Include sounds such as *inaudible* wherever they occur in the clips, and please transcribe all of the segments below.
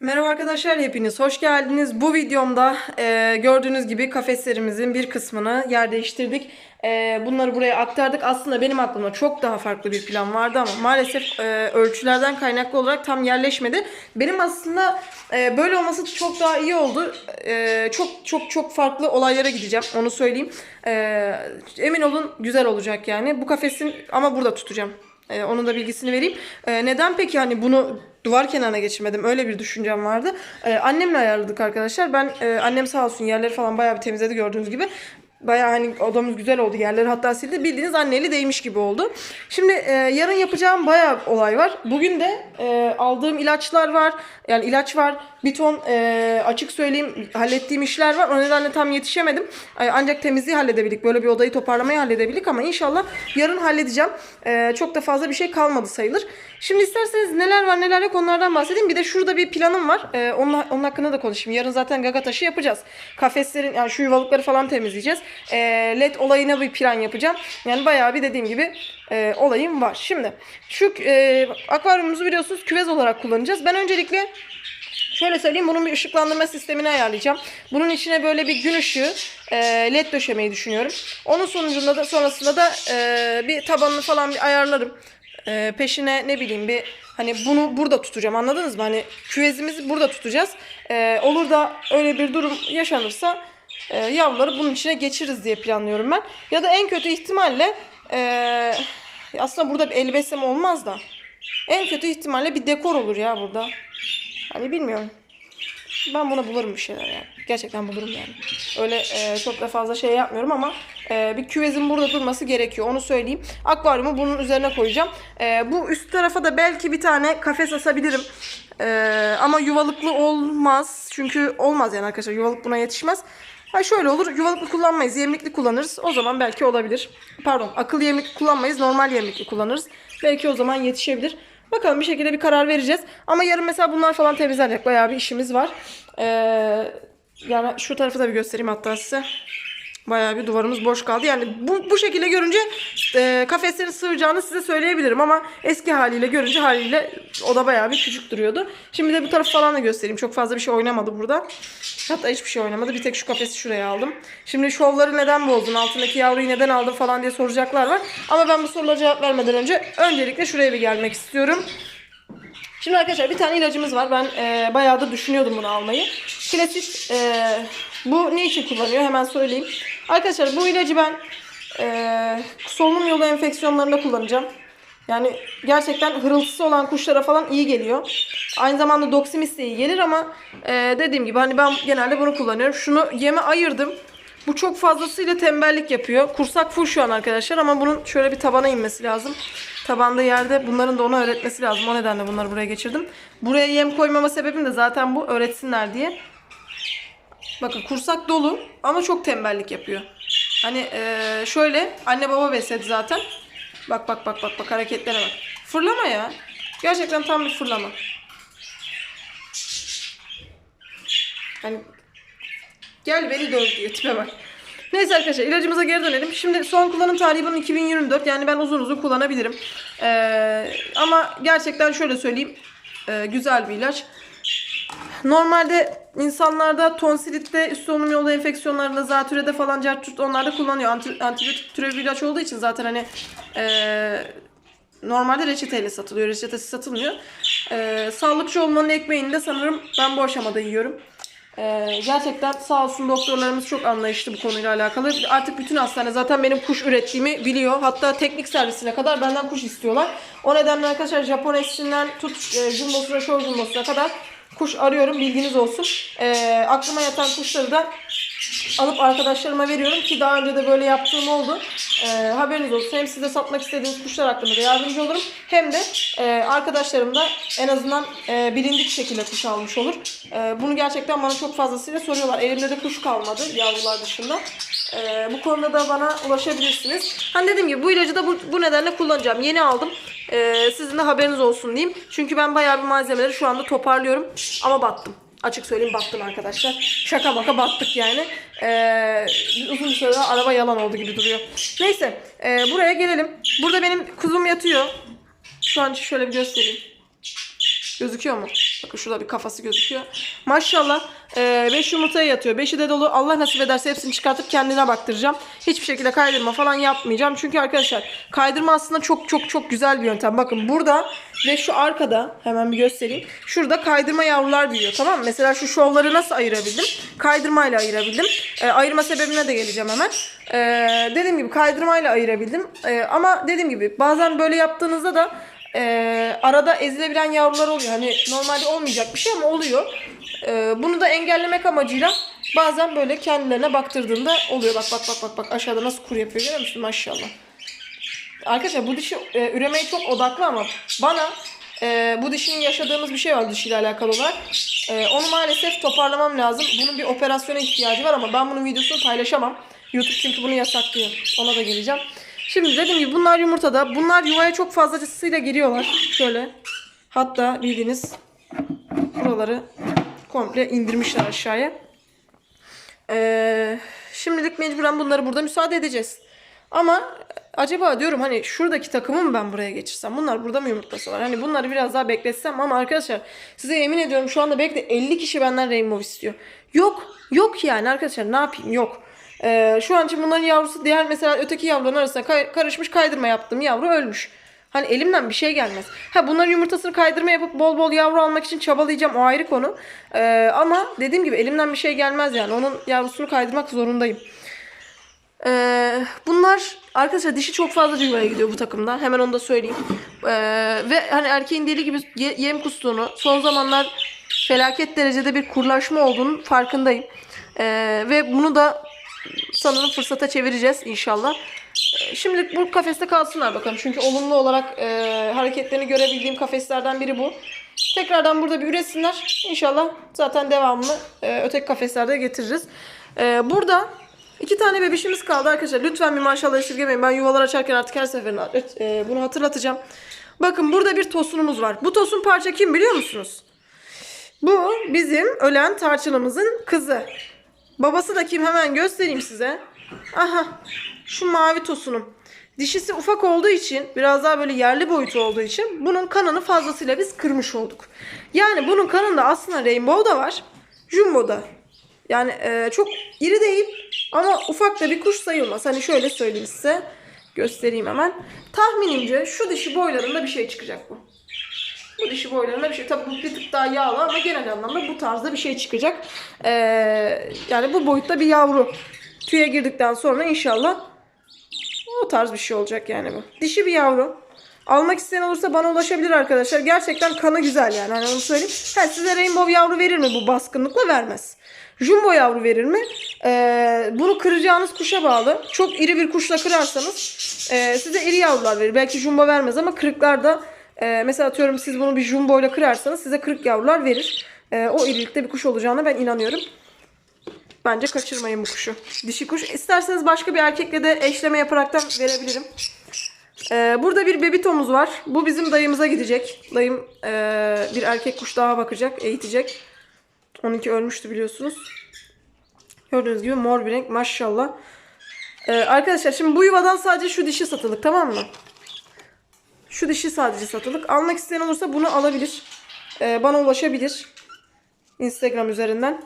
Merhaba arkadaşlar hepiniz hoş geldiniz. Bu videomda e, gördüğünüz gibi kafeslerimizin bir kısmını yer değiştirdik. E, bunları buraya aktardık. Aslında benim aklımda çok daha farklı bir plan vardı ama maalesef e, ölçülerden kaynaklı olarak tam yerleşmedi. Benim aslında e, böyle olması çok daha iyi oldu. E, çok çok çok farklı olaylara gideceğim onu söyleyeyim. E, emin olun güzel olacak yani. Bu kafesin ama burada tutacağım. Ee, onun da bilgisini vereyim. Ee, neden peki hani bunu duvar kenarına geçirmedim? Öyle bir düşüncem vardı. Ee, annemle ayarladık arkadaşlar. Ben e, annem sağ olsun yerleri falan bayağı bir temizledi gördüğünüz gibi. Bayağı hani odamız güzel oldu. Yerleri hatta sildi. Bildiğiniz anneli değmiş gibi oldu. Şimdi e, yarın yapacağım bayağı olay var. Bugün de e, aldığım ilaçlar var. Yani ilaç var. Bir ton e, açık söyleyeyim hallettiğim işler var. O nedenle tam yetişemedim. E, ancak temizliği halledebildik. Böyle bir odayı toparlamayı halledebildik ama inşallah yarın halledeceğim. E, çok da fazla bir şey kalmadı sayılır. Şimdi isterseniz neler var neler yok onlardan bahsedeyim. Bir de şurada bir planım var. E, onun, onun hakkında da konuşayım. Yarın zaten gaga taşı yapacağız. Kafeslerin yani şu yuvalıkları falan temizleyeceğiz. E, led olayına bir plan yapacağım. Yani bayağı bir dediğim gibi e, olayım var. Şimdi şu e, akvaryumumuzu biliyorsunuz küvez olarak kullanacağız. Ben öncelikle Şöyle söyleyeyim bunun bir ışıklandırma sistemini ayarlayacağım. Bunun içine böyle bir gün ışığı e, led döşemeyi düşünüyorum. Onun sonucunda da sonrasında da e, bir tabanını falan bir ayarlarım. E, peşine ne bileyim bir hani bunu burada tutacağım anladınız mı? Hani küvezimizi burada tutacağız. E, olur da öyle bir durum yaşanırsa e, yavruları bunun içine geçiririz diye planlıyorum ben. Ya da en kötü ihtimalle e, aslında burada bir el besleme olmaz da en kötü ihtimalle bir dekor olur ya burada. Hani bilmiyorum. Ben buna bulurum bir şeyler yani. Gerçekten bulurum yani. Öyle e, çok da fazla şey yapmıyorum ama e, bir küvezin burada durması gerekiyor. Onu söyleyeyim. Akvaryumu bunun üzerine koyacağım. E, bu üst tarafa da belki bir tane kafes asabilirim. E, ama yuvalıklı olmaz. Çünkü olmaz yani arkadaşlar. Yuvalık buna yetişmez. Ha şöyle olur. Yuvalıklı kullanmayız. Yemlikli kullanırız. O zaman belki olabilir. Pardon. Akıllı yemlikli kullanmayız. Normal yemlikli kullanırız. Belki o zaman yetişebilir. Bakalım bir şekilde bir karar vereceğiz. Ama yarın mesela bunlar falan temizlenecek. Bayağı bir işimiz var. Ee, yani şu tarafı da bir göstereyim hatta size. Bayağı bir duvarımız boş kaldı. Yani bu, bu şekilde görünce e, kafeslerin sığacağını size söyleyebilirim ama eski haliyle görünce haliyle o da bayağı bir küçük duruyordu. Şimdi de bu tarafı falan da göstereyim. Çok fazla bir şey oynamadı burada. Hatta hiçbir şey oynamadı. Bir tek şu kafesi şuraya aldım. Şimdi şovları neden bozdun? Altındaki yavruyu neden aldın falan diye soracaklar var. Ama ben bu sorulara cevap vermeden önce öncelikle şuraya bir gelmek istiyorum. Şimdi arkadaşlar bir tane ilacımız var. Ben e, bayağı da düşünüyordum bunu almayı. Klasik e, bu ne için kullanıyor hemen söyleyeyim. Arkadaşlar bu ilacı ben e, solunum yolu enfeksiyonlarında kullanacağım. Yani gerçekten hırıltısı olan kuşlara falan iyi geliyor. Aynı zamanda Doximis de iyi gelir ama e, dediğim gibi hani ben genelde bunu kullanıyorum. Şunu yeme ayırdım. Bu çok fazlasıyla tembellik yapıyor. Kursak full şu an arkadaşlar ama bunun şöyle bir tabana inmesi lazım. Tabanda yerde bunların da ona öğretmesi lazım. O nedenle bunları buraya geçirdim. Buraya yem koymama sebebim de zaten bu öğretsinler diye. Bakın kursak dolu ama çok tembellik yapıyor. Hani eee, şöyle anne baba besledi zaten. Bak bak bak bak bak hareketlere bak. Fırlama ya. Gerçekten tam bir fırlama. Hani Gel beni döv diyor tipe bak. Neyse arkadaşlar ilacımıza geri dönelim. Şimdi son kullanım tarihi bunun 2024. Yani ben uzun uzun kullanabilirim. Ee, ama gerçekten şöyle söyleyeyim. Ee, güzel bir ilaç. Normalde insanlarda tonsilitte, üst solunum yolu enfeksiyonlarında, zatürrede falan cartçut onlarda kullanıyor. Anti, antibiyotik türevi ilaç olduğu için zaten hani ee, normalde reçeteyle satılıyor. Reçetesi satılmıyor. Ee, sağlıkçı olmanın ekmeğini de sanırım ben bu aşamada yiyorum. Ee, gerçekten sağ olsun doktorlarımız çok anlayışlı bu konuyla alakalı. Artık bütün hastane zaten benim kuş ürettiğimi biliyor. Hatta teknik servisine kadar benden kuş istiyorlar. O nedenle arkadaşlar Japon eşinden tut e, jumbosuna, show jumbosuna kadar kuş arıyorum bilginiz olsun. Ee, aklıma yatan kuşları da alıp arkadaşlarıma veriyorum ki daha önce de böyle yaptığım oldu. Ee, haberiniz olsun. Hem size satmak istediğiniz kuşlar hakkında da yardımcı olurum. Hem de e, arkadaşlarım da en azından e, bilindik şekilde kuş almış olur. E, bunu gerçekten bana çok fazlasıyla soruyorlar. Elimde de kuş kalmadı yavrular dışında. E, bu konuda da bana ulaşabilirsiniz. Hani dediğim gibi bu ilacı da bu, bu nedenle kullanacağım. Yeni aldım. E, sizin de haberiniz olsun diyeyim. Çünkü ben bayağı bir malzemeleri şu anda toparlıyorum. Ama battım. Açık söyleyeyim battım arkadaşlar. Şaka maka battık yani. Ee, uzun bir süre araba yalan oldu gibi duruyor. Neyse e, buraya gelelim. Burada benim kuzum yatıyor. Şu an şöyle bir göstereyim. Gözüküyor mu? Bakın şurada bir kafası gözüküyor. Maşallah 5 yumurtaya yatıyor. 5'i de dolu. Allah nasip ederse hepsini çıkartıp kendine baktıracağım. Hiçbir şekilde kaydırma falan yapmayacağım. Çünkü arkadaşlar kaydırma aslında çok çok çok güzel bir yöntem. Bakın burada ve şu arkada hemen bir göstereyim. Şurada kaydırma yavrular büyüyor tamam mı? Mesela şu şovları nasıl ayırabildim? Kaydırmayla ayırabildim. E, ayırma sebebine de geleceğim hemen. E, dediğim gibi kaydırmayla ayırabildim. E, ama dediğim gibi bazen böyle yaptığınızda da e, arada ezilebilen yavrular oluyor. Hani normalde olmayacak bir şey ama oluyor. E, bunu da engellemek amacıyla bazen böyle kendilerine baktırdığında oluyor. Bak bak bak bak bak aşağıda nasıl kur yapıyor görüyor musun maşallah. Arkadaşlar bu dişi e, üremeye çok odaklı ama bana e, bu dişinin yaşadığımız bir şey var dişiyle alakalı olarak. E, onu maalesef toparlamam lazım. Bunun bir operasyona ihtiyacı var ama ben bunun videosunu paylaşamam. YouTube çünkü bunu yasaklıyor. Ona da geleceğim. Şimdi dediğim gibi bunlar yumurtada. Bunlar yuvaya çok fazlasıyla giriyorlar. Şöyle. Hatta bildiğiniz buraları komple indirmişler aşağıya. Ee, şimdilik mecburen bunları burada müsaade edeceğiz. Ama acaba diyorum hani şuradaki takımı mı ben buraya geçirsem? Bunlar burada mı yumurtlasalar? Hani bunları biraz daha bekletsem ama arkadaşlar size yemin ediyorum şu anda belki de 50 kişi benden Rainbow istiyor. Yok. Yok yani arkadaşlar ne yapayım? Yok. Ee, şu an için bunların yavrusu diğer mesela öteki yavruların arasına kay- karışmış kaydırma yaptığım yavru ölmüş. Hani elimden bir şey gelmez. Ha bunların yumurtasını kaydırma yapıp bol bol yavru almak için çabalayacağım o ayrı konu. Ee, ama dediğim gibi elimden bir şey gelmez yani. Onun yavrusunu kaydırmak zorundayım. Ee, bunlar arkadaşlar dişi çok fazla yuvaya gidiyor bu takımda. Hemen onu da söyleyeyim. Ee, ve hani erkeğin deli gibi ye- yem kustuğunu, son zamanlar felaket derecede bir kurlaşma olduğunu farkındayım. Ee, ve bunu da sanırım fırsata çevireceğiz inşallah. Şimdilik bu kafeste kalsınlar bakalım. Çünkü olumlu olarak e, hareketlerini görebildiğim kafeslerden biri bu. Tekrardan burada bir üretsinler. İnşallah zaten devamını e, öteki kafeslerde getiririz. E, burada iki tane bebişimiz kaldı arkadaşlar. Lütfen bir maşallah esirgemeyin. Ben yuvalar açarken artık her seferinde e, bunu hatırlatacağım. Bakın burada bir tosunumuz var. Bu tosun parça kim biliyor musunuz? Bu bizim ölen tarçınımızın kızı. Babası da kim hemen göstereyim size. Aha şu mavi tosunum. Dişisi ufak olduğu için biraz daha böyle yerli boyutu olduğu için bunun kanını fazlasıyla biz kırmış olduk. Yani bunun kanında aslında rainbow da var. Jumbo da. Yani e, çok iri değil ama ufak da bir kuş sayılmaz. Hani şöyle söyleyeyim size. Göstereyim hemen. Tahminimce şu dişi boylarında bir şey çıkacak bu. Bu dişi boylarında bir şey. Tabii bu bir tık daha yağlı ama genel anlamda bu tarzda bir şey çıkacak. Ee, yani bu boyutta bir yavru. Tüye girdikten sonra inşallah o tarz bir şey olacak yani bu. Dişi bir yavru. Almak isteyen olursa bana ulaşabilir arkadaşlar. Gerçekten kanı güzel yani. Hani onu söyleyeyim. Ha, size rainbow yavru verir mi bu baskınlıkla? Vermez. Jumbo yavru verir mi? Ee, bunu kıracağınız kuşa bağlı. Çok iri bir kuşla kırarsanız e, size iri yavrular verir. Belki jumbo vermez ama kırıklarda e, mesela atıyorum siz bunu bir jumbo ile kırarsanız size kırık yavrular verir. E, o irilikte bir kuş olacağına ben inanıyorum. Bence kaçırmayın bu kuşu. Dişi kuş. İsterseniz başka bir erkekle de eşleme yaparaktan verebilirim. Ee, burada bir bebitomuz var. Bu bizim dayımıza gidecek. Dayım ee, bir erkek kuş daha bakacak, eğitecek. Onunki ölmüştü biliyorsunuz. Gördüğünüz gibi mor bir renk maşallah. Ee, arkadaşlar şimdi bu yuvadan sadece şu dişi satılık tamam mı? Şu dişi sadece satılık. Almak isteyen olursa bunu alabilir. Ee, bana ulaşabilir. Instagram üzerinden.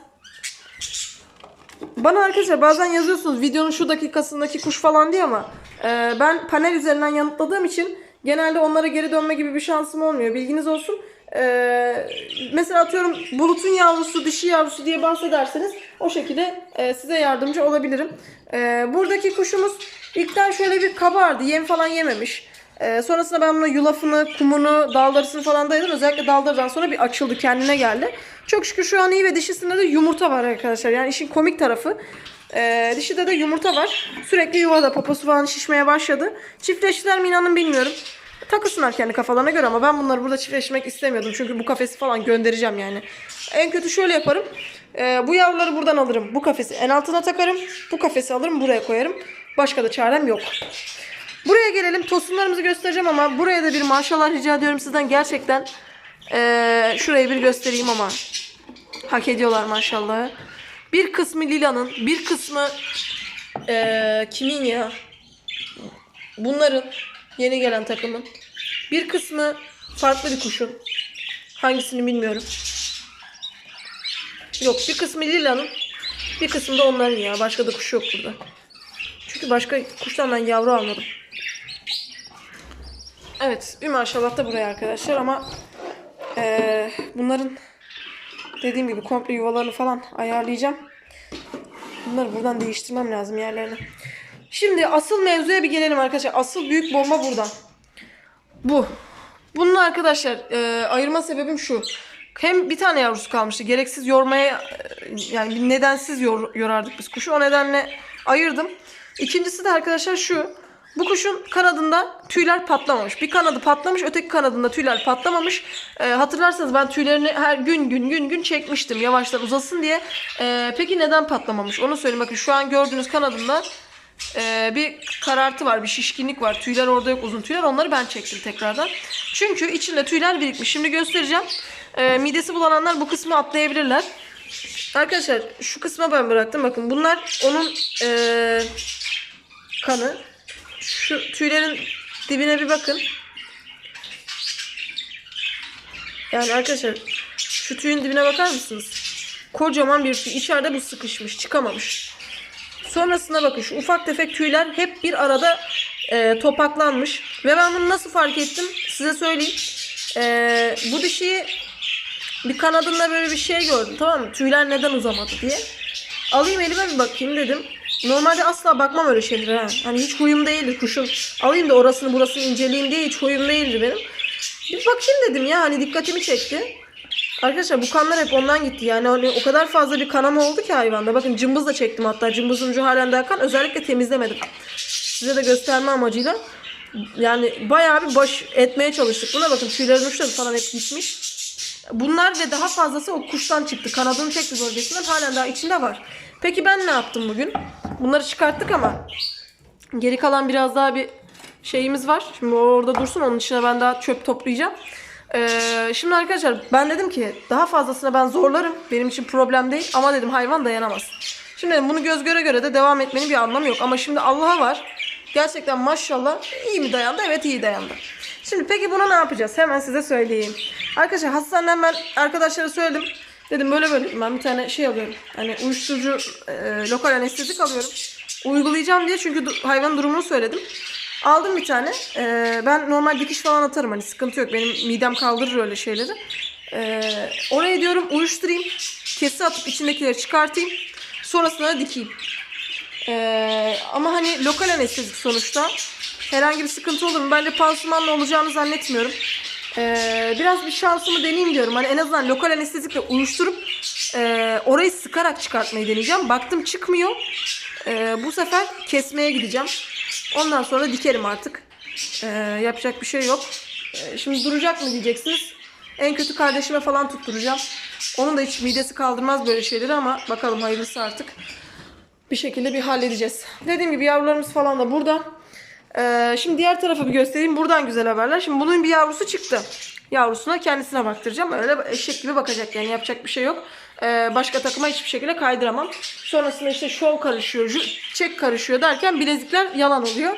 Bana arkadaşlar bazen yazıyorsunuz videonun şu dakikasındaki kuş falan diye ama e, ben panel üzerinden yanıtladığım için genelde onlara geri dönme gibi bir şansım olmuyor. Bilginiz olsun. E, mesela atıyorum bulutun yavrusu, dişi yavrusu diye bahsederseniz o şekilde e, size yardımcı olabilirim. E, buradaki kuşumuz ilkten şöyle bir kabardı. Yem falan yememiş. E, sonrasında ben buna yulafını, kumunu, dallarısını falan dayadım. Özellikle dallardan sonra bir açıldı, kendine geldi. Çok şükür şu an iyi ve dişisinde de yumurta var arkadaşlar. Yani işin komik tarafı. E, dişide de yumurta var. Sürekli yuvada poposu falan şişmeye başladı. Çiftleştiler mi inanın bilmiyorum. Takılsınlar kendi kafalarına göre ama ben bunları burada çiftleşmek istemiyordum. Çünkü bu kafesi falan göndereceğim yani. En kötü şöyle yaparım. E, bu yavruları buradan alırım. Bu kafesi en altına takarım. Bu kafesi alırım buraya koyarım. Başka da çarem yok. Buraya gelelim. Tosunlarımızı göstereceğim ama buraya da bir maşallah rica ediyorum sizden. Gerçekten eee şurayı bir göstereyim ama hak ediyorlar maşallah. Bir kısmı Lila'nın, bir kısmı eee, kimin ya? Bunların yeni gelen takımın. Bir kısmı farklı bir kuşun. Hangisini bilmiyorum. Yok bir kısmı Lila'nın. Bir kısmı da onların ya. Başka da kuş yok burada. Çünkü başka kuştan ben yavru almadım. Evet. Bir maşallah da buraya arkadaşlar ama eee, bunların dediğim gibi komple yuvalarını falan ayarlayacağım. Bunları buradan değiştirmem lazım yerlerini. Şimdi asıl mevzuya bir gelelim arkadaşlar. Asıl büyük bomba burada. Bu. Bunun arkadaşlar e, ayırma sebebim şu. Hem bir tane yavrusu kalmıştı. Gereksiz yormaya e, yani nedensiz yor, yorardık biz kuşu. O nedenle ayırdım. İkincisi de arkadaşlar şu. Bu kuşun kanadında tüyler patlamamış. Bir kanadı patlamış, öteki kanadında tüyler patlamamış. E, hatırlarsanız ben tüylerini her gün gün gün gün çekmiştim yavaştan uzasın diye. E, peki neden patlamamış? Onu söyleyeyim. Bakın şu an gördüğünüz kanadında ee, bir karartı var, bir şişkinlik var. Tüyler orada yok, uzun tüyler. Onları ben çektim tekrardan. Çünkü içinde tüyler birikmiş. Şimdi göstereceğim. Ee, midesi bulananlar bu kısmı atlayabilirler. Arkadaşlar şu kısma ben bıraktım. Bakın bunlar onun ee, kanı. Şu tüylerin dibine bir bakın. Yani arkadaşlar şu tüyün dibine bakar mısınız? Kocaman bir tüy. İçeride bu sıkışmış, çıkamamış. Sonrasında bakın şu ufak tefek tüyler hep bir arada e, topaklanmış. Ve ben bunu nasıl fark ettim size söyleyeyim. E, bu dişiyi bir kanadında böyle bir şey gördüm tamam mı? Tüyler neden uzamadı diye. Alayım elime bir bakayım dedim. Normalde asla bakmam öyle şeylere. Ha. Hani hiç huyum değildir kuşun. Alayım da orasını burasını inceleyeyim diye hiç huyum değildir benim. Bir bakayım dedim ya hani dikkatimi çekti. Arkadaşlar bu kanlar hep ondan gitti. Yani hani o kadar fazla bir kanama oldu ki hayvanda. Bakın cımbız da çektim hatta. Cımbızın ucu halen daha kan. Özellikle temizlemedim. Size de gösterme amacıyla. Yani bayağı bir baş etmeye çalıştık. Buna bakın tüylerin uçları falan hep gitmiş. Bunlar ve daha fazlası o kuştan çıktı. Kanadını çekti bölgesinden halen daha içinde var. Peki ben ne yaptım bugün? Bunları çıkarttık ama geri kalan biraz daha bir şeyimiz var. Şimdi orada dursun. Onun içine ben daha çöp toplayacağım. Ee, şimdi arkadaşlar ben dedim ki daha fazlasına ben zorlarım. Benim için problem değil. Ama dedim hayvan dayanamaz. Şimdi dedim bunu göz göre göre de devam etmenin bir anlamı yok. Ama şimdi Allah'a var. Gerçekten maşallah iyi mi dayandı? Evet iyi dayandı. Şimdi peki buna ne yapacağız? Hemen size söyleyeyim. Arkadaşlar hastaneden ben arkadaşlara söyledim. Dedim böyle böyle ben bir tane şey alıyorum. Hani uyuşturucu e, lokal anestezik alıyorum. Uygulayacağım diye çünkü hayvanın durumunu söyledim. Aldım bir tane. Ee, ben normal dikiş falan atarım hani sıkıntı yok. Benim midem kaldırır öyle şeyleri. Ee, oraya diyorum uyuşturayım. Kesi atıp içindekileri çıkartayım. Sonrasında da dikeyim. Ee, ama hani lokal anestezik sonuçta. Herhangi bir sıkıntı olur mu? Ben de pansumanla olacağını zannetmiyorum. Ee, biraz bir şansımı deneyeyim diyorum. Hani en azından lokal anestezikle uyuşturup e, orayı sıkarak çıkartmayı deneyeceğim. Baktım çıkmıyor. Ee, bu sefer kesmeye gideceğim. Ondan sonra dikerim artık. Ee, yapacak bir şey yok. Ee, şimdi duracak mı diyeceksiniz. En kötü kardeşime falan tutturacağım. Onun da hiç midesi kaldırmaz böyle şeyleri ama bakalım hayırlısı artık. Bir şekilde bir halledeceğiz. Dediğim gibi yavrularımız falan da burada. Ee, şimdi diğer tarafı bir göstereyim. Buradan güzel haberler. Şimdi bunun bir yavrusu çıktı. Yavrusuna kendisine baktıracağım. Öyle eşek gibi bakacak yani yapacak bir şey yok. Ee, başka takıma hiçbir şekilde kaydıramam. Sonrasında işte şov karışıyor, çek karışıyor derken bilezikler yalan oluyor.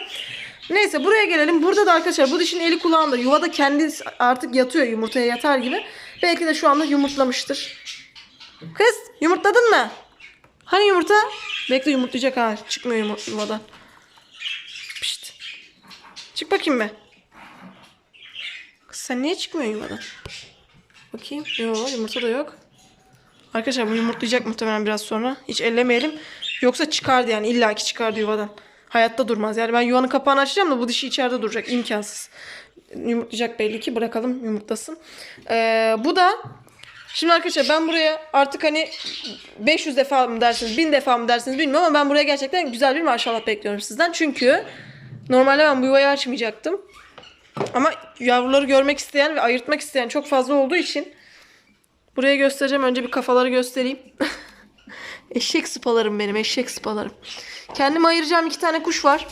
Neyse buraya gelelim. Burada da arkadaşlar bu dişin eli kulağında. Yuvada kendi artık yatıyor yumurtaya yatar gibi. Belki de şu anda yumurtlamıştır. Kız yumurtladın mı? Hani yumurta? Bekle yumurtlayacak ha. Çıkmıyor yumu- yuvadan. Pişt. Çık bakayım be. Kız sen niye çıkmıyorsun yuvadan? Bakayım. Yok yumurta da yok. Arkadaşlar bu yumurtlayacak muhtemelen biraz sonra. Hiç ellemeyelim. Yoksa çıkardı yani illaki çıkardı yuvadan. Hayatta durmaz. Yani ben yuvanın kapağını açacağım da bu dişi içeride duracak. imkansız. Yumurtlayacak belli ki. Bırakalım yumurtlasın. Ee, bu da Şimdi arkadaşlar ben buraya artık hani 500 defa mı dersiniz 1000 defa mı dersiniz bilmiyorum ama ben buraya gerçekten güzel bir maşallah bekliyorum sizden. Çünkü normalde ben bu yuvayı açmayacaktım. Ama yavruları görmek isteyen ve ayırtmak isteyen çok fazla olduğu için buraya göstereceğim. Önce bir kafaları göstereyim. *laughs* eşek sıpalarım benim eşek sıpalarım. Kendime ayıracağım iki tane kuş var.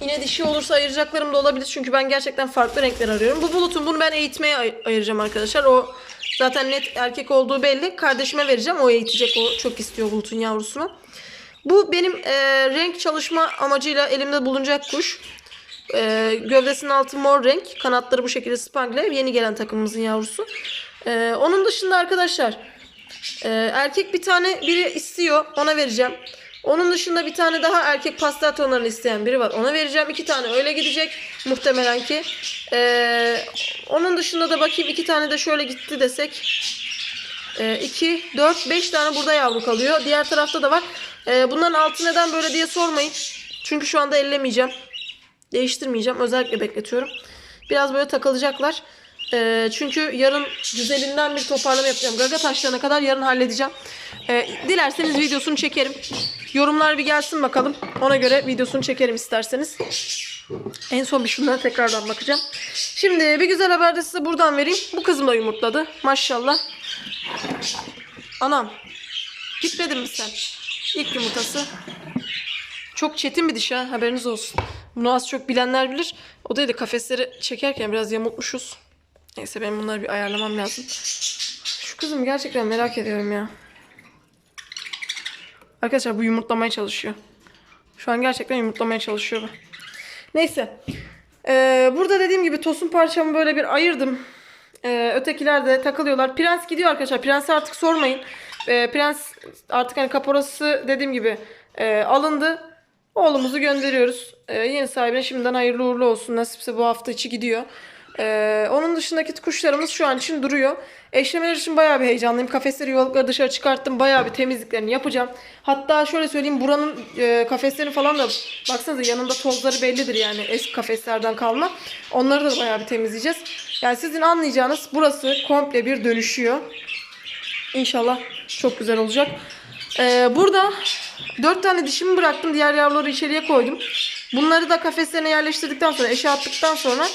Yine dişi olursa ayıracaklarım da olabilir. Çünkü ben gerçekten farklı renkler arıyorum. Bu bulutun bunu ben eğitmeye ay- ayıracağım arkadaşlar. O zaten net erkek olduğu belli. Kardeşime vereceğim. O eğitecek. O çok istiyor bulutun yavrusunu. Bu benim e, renk çalışma amacıyla elimde bulunacak kuş. Ee, gövdesinin altı mor renk. Kanatları bu şekilde spangle. Yeni gelen takımımızın yavrusu. Ee, onun dışında arkadaşlar e, erkek bir tane biri istiyor. Ona vereceğim. Onun dışında bir tane daha erkek pastel tonlarını isteyen biri var. Ona vereceğim. iki tane öyle gidecek. Muhtemelen ki. Ee, onun dışında da bakayım iki tane de şöyle gitti desek. 2, 4, 5 tane burada yavru kalıyor. Diğer tarafta da var. Ee, bunların altı neden böyle diye sormayın. Çünkü şu anda ellemeyeceğim. Değiştirmeyeceğim. Özellikle bekletiyorum. Biraz böyle takılacaklar. Ee, çünkü yarın güzelinden bir toparlama yapacağım. Gaga taşlarına kadar yarın halledeceğim. Ee, dilerseniz videosunu çekerim. Yorumlar bir gelsin bakalım. Ona göre videosunu çekerim isterseniz. En son bir şunlara tekrardan bakacağım. Şimdi bir güzel haber de size buradan vereyim. Bu kızım da yumurtladı. Maşallah. Anam. Gitmedin mi sen? İlk yumurtası. Çok çetin bir diş ha. Haberiniz olsun. Bunu az çok bilenler bilir. O da kafesleri çekerken biraz yamultmuşuz. Neyse benim bunları bir ayarlamam lazım. Şu kızım gerçekten merak ediyorum ya. Arkadaşlar bu yumurtlamaya çalışıyor. Şu an gerçekten yumurtlamaya çalışıyor bu. Neyse. Ee, burada dediğim gibi tosun parçamı böyle bir ayırdım. Ee, ötekiler de takılıyorlar. Prens gidiyor arkadaşlar. Prens'i artık sormayın. Ee, Prens artık hani kaporası dediğim gibi e, alındı. Oğlumuzu gönderiyoruz. Ee, yeni sahibine şimdiden hayırlı uğurlu olsun. Nasipse bu hafta içi gidiyor. Ee, onun dışındaki kuşlarımız şu an için duruyor. Eşlemeler için bayağı bir heyecanlıyım. Kafesleri yuvalıkları dışarı çıkarttım. Bayağı bir temizliklerini yapacağım. Hatta şöyle söyleyeyim buranın e, kafeslerini falan da baksanıza yanında tozları bellidir yani eski kafeslerden kalma. Onları da bayağı bir temizleyeceğiz. Yani sizin anlayacağınız burası komple bir dönüşüyor. İnşallah çok güzel olacak. Ee, burada dört tane dişimi bıraktım. Diğer yavruları içeriye koydum. Bunları da kafeslerine yerleştirdikten sonra, eşe attıktan sonra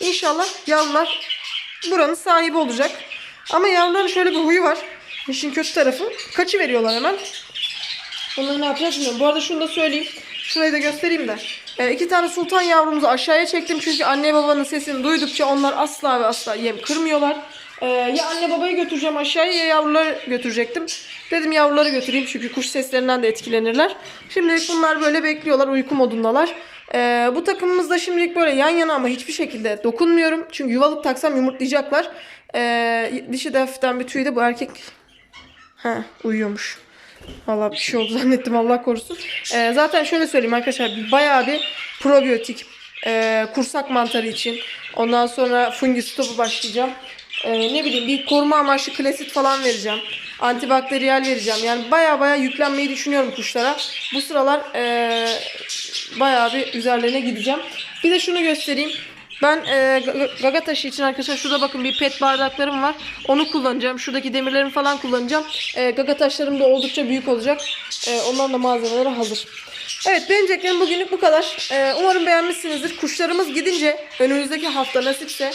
inşallah yavrular buranın sahibi olacak. Ama yavruların şöyle bir huyu var. İşin kötü tarafı. Kaçı veriyorlar hemen. Onları ne yapacağız bilmiyorum. Bu arada şunu da söyleyeyim. Şurayı da göstereyim de. Ee, iki tane sultan yavrumuzu aşağıya çektim. Çünkü anne babanın sesini duydukça onlar asla ve asla yem kırmıyorlar. Ee, ya anne babayı götüreceğim aşağıya ya yavruları götürecektim. Dedim yavruları götüreyim çünkü kuş seslerinden de etkilenirler. Şimdilik bunlar böyle bekliyorlar. Uyku modundalar. Ee, bu takımımız da şimdilik böyle yan yana ama hiçbir şekilde dokunmuyorum. Çünkü yuvalık taksam yumurtlayacaklar. Ee, dişi de hafiften bir tüy de bu erkek Ha uyuyormuş. Valla bir şey oldu zannettim Allah korusun. Ee, zaten şöyle söyleyeyim arkadaşlar bayağı bir probiyotik e, kursak mantarı için. Ondan sonra fungus topu başlayacağım. Ee, ne bileyim bir koruma amaçlı klasit falan vereceğim. Antibakteriyel vereceğim. Yani baya baya yüklenmeyi düşünüyorum kuşlara. Bu sıralar e, bayağı bir üzerlerine gideceğim. Bir de şunu göstereyim. Ben e, ga- gaga taşı için arkadaşlar şurada bakın bir pet bardaklarım var. Onu kullanacağım. Şuradaki demirlerimi falan kullanacağım. E, gaga taşlarım da oldukça büyük olacak. E, onların da malzemeleri hazır. Evet beğeneceklerim bugünlük bu kadar. E, umarım beğenmişsinizdir. Kuşlarımız gidince önümüzdeki hafta nasipse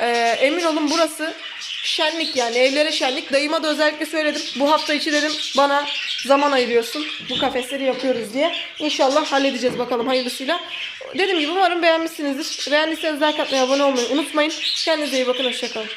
e, emin olun burası şenlik yani evlere şenlik. Dayıma da özellikle söyledim. Bu hafta içi dedim bana zaman ayırıyorsun. Bu kafesleri yapıyoruz diye. İnşallah halledeceğiz bakalım hayırlısıyla. Dediğim gibi umarım beğenmişsinizdir. Beğendiyseniz like atmayı, abone olmayı unutmayın. Kendinize iyi bakın. Hoşçakalın.